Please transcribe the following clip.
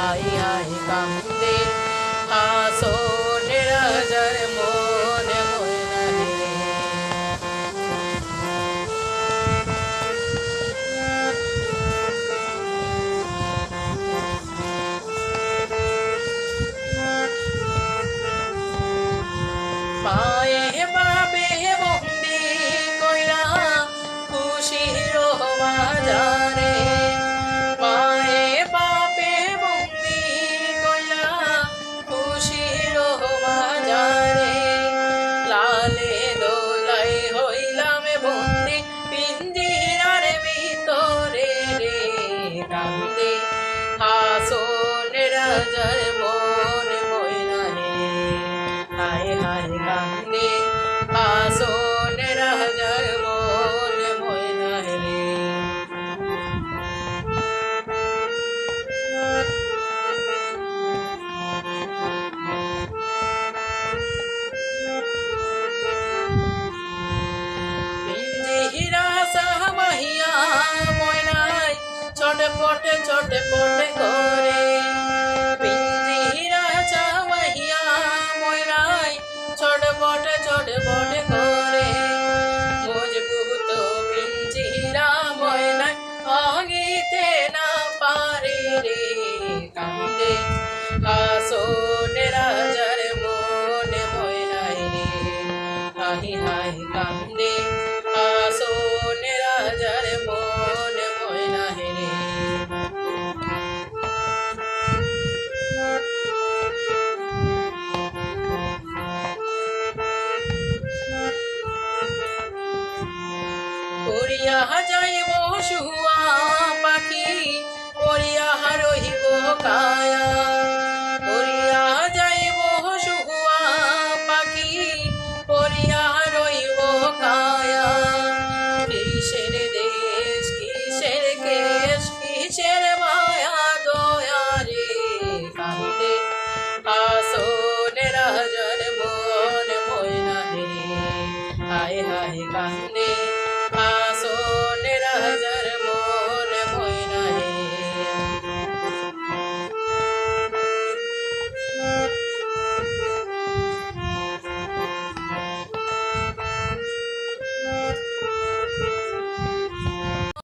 I I কান্দে আসনের হাসনের রাজার মন ময়না রে হায় হায়। চটপটে চটপটে করে। পিঞ্জিরা চামাহিয়া ময়নাই চটপটে চটপটে করে। মজবুত পিঞ্জিরা ময়নাই আগিতে না পারে রে। কান্দে আসনে রাজার করিয়া যাইব শুয়া পাখি, করিয়া রহিব কায়া। করিয়া যাইব শুয়া পাখি, করিয়া রহিব কায়া। কিসের দেশ, কিসের কেশ, কিসের মায়া দয়া রে কান্দে আসনে রাজার মন ময়না রে হায় হায় কান্দে আসনে হাজার মন।